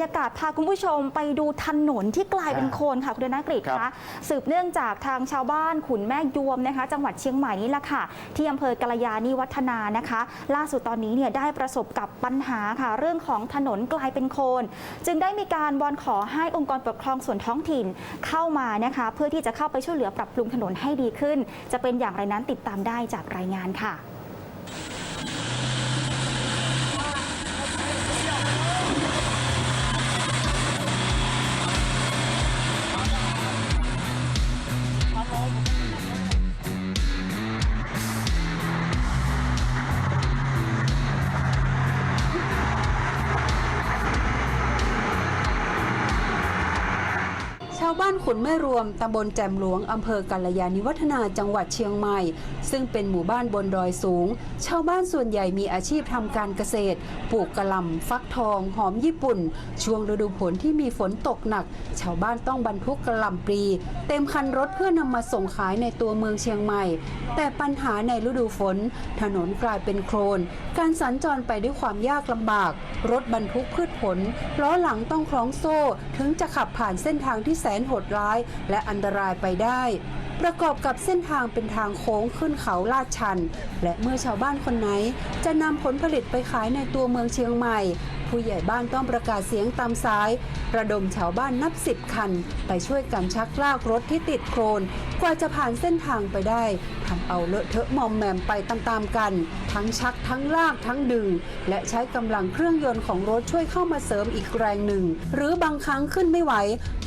รยากาศพาคุณผู้ชมไปดูถนนที่กลายเป็นโคลนค่ะคุณธนกฤษครัคะบสืบเนื่องจากทางชาวบ้านขุนแม่ยวมนะคะ จังหวัดเชียงใหม่นี่แหละค่ะ ที่อำเภอกาลยานิวัฒนานะคะ ล่าสุดตอนนี้เนี่ยได้ประสบกับปัญหาค่ะ เรื่องของถนนกลายเป็นโคลนจึงได้มีการวอนขอให้องค์กรปกครองส่วนท้องถิ่นเข้ามานะคะ เพื่อที่จะเข้าไปช่วยเหลือปรับปรุงถนนให้ดีขึ้น จะเป็นอย่างไรนั้นติดตามได้จากรายงานค่ะ บ้านขุนแม่รวมตำบลแจ่มหลวงอำเภอกัลยาณิวัฒนาจังหวัดเชียงใหม่ ซึ่งเป็นหมู่บ้านบนดอยสูง ชาวบ้านส่วนใหญ่มีอาชีพทำการเกษตร ปลูกกระหล่ำฟักทอง หอมญี่ปุ่น ช่วงฤดูฝนที่มีฝนตกหนัก ชาวบ้านต้องบรรทุกกระหล่ำปลีเต็มคันรถเพื่อนำมาส่งขายในตัวเมืองเชียงใหม่ แต่ปัญหาในฤดูฝน ถนนกลายเป็นโคลนการสัญจรไปด้วยความยากลำบาก รถบรรทุกพืชผลล้อหลังต้องคล้องโซ่ ถึงจะขับผ่านเส้นทางที่แสนหดร้ายและอันตรายไปได้ ประกอบกับเส้นทางเป็นทางโค้งขึ้นเขาลาดชัน และเมื่อชาวบ้านคนไหน จะนำผลผลิตไปขายในตัวเมืองเชียงใหม่ ผู้ใหญ่บ้านต้องประกาศเสียงตามซ้าย ระดมชาวบ้านนับสิบคัน ไปช่วยกันชักลากรถที่ติดโคลนกว่าจะผ่านเส้นทางไปได้ทำเอาเลอะเทอะมอมแมมไปตามๆกัน ทั้งชักทั้งลากทั้งดึง และใช้กำลังเครื่องยนต์ของรถช่วยเข้ามาเสริมอีกแรงหนึ่ง หรือบางครั้งขึ้นไม่ไหว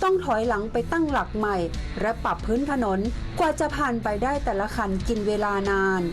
ต้องถอยหลังไปตั้งหลักใหม่ และปรับพื้นถนน กว่าจะผ่านไปได้แต่ละคันกินเวลานาน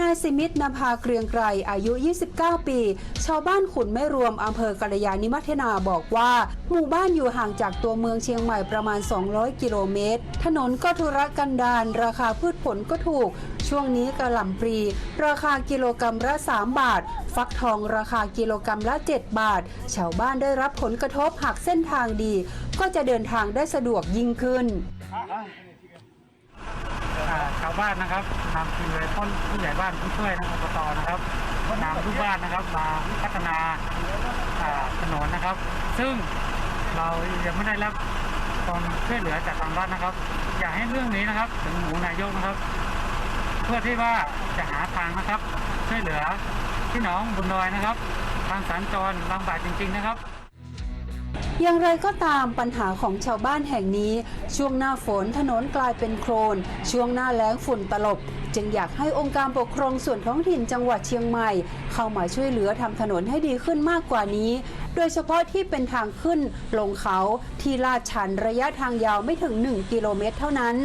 นายสิมิตนภาเกรียงไกรอายุ 29 ปี ชาวบ้านขุนไม่รวมอำเภอกัลยาณิมัทนาบอกว่า หมู่บ้านอยู่ห่างจากตัวเมืองเชียงใหม่ประมาณ 200 กิโลเมตร ถนนก็ธุรกันดารราคาพืชผลก็ถูก ช่วงนี้กระหล่ำปลี ราคากิโลกรรัมละ 3 บาท ฟักทองราคากิโลกรรัมละ 7 บาท ชาวบ้านได้รับผลกระทบหากเส้นทางดี ก็จะเดินทางได้สะดวกยิ่งขึ้นาชาวบ้านนะครับนำทีมโดยต้นผู้ใหญ่บ้านผู้ช่วยนะครับอบตนะครับนำทุกบ้านนะครับมาพัฒนาอ่าถนนนะครับ ซึ่งเรายังไม่ได้รับความช่วยเหลือจากทางรัฐนะครับ อยากให้เรื่องนี้นะครับถึงหมูนายกนะครับ เพื่อที่ว่าจะหาทางนะครับ ช่วยเหลือพี่น้องบนดอยนะครับ ทางสัญจรลำบากจริง ๆนะครับ อย่างไรก็ตามปัญหาของชาวบ้านแห่งนี้ ช่วงหน้าฝนถนนกลายเป็นโคลนช่วงหน้าแล้งฝุ่นตลบจึงอยากให้องค์การปกครองส่วนท้องถิ่นจังหวัดเชียงใหม่ เข้ามาช่วยเหลือทำถนนให้ดีขึ้นมากกว่านี้ โดยเฉพาะที่เป็นทางขึ้นลงเขาที่ลาดชันระยะทางยาวไม่ถึง 1 กิโลเมตรเท่านั้น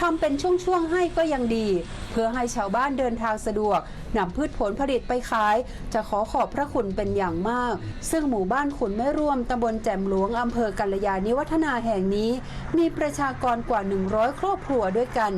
ทำเป็นช่วงๆให้ก็ยังดี เพื่อให้ชาวบ้านเดินทางสะดวกนำพืชผลผลิตไปขาย จะขอขอบพระคุณเป็นอย่างมาก ซึ่งหมู่บ้านขุนไม่ร่วมตำบลแจ่มหลวงอำเภอกัลยาณิวัฒนาแห่งนี้ มีประชากรกว่า 100 ครอบครัวด้วยกัน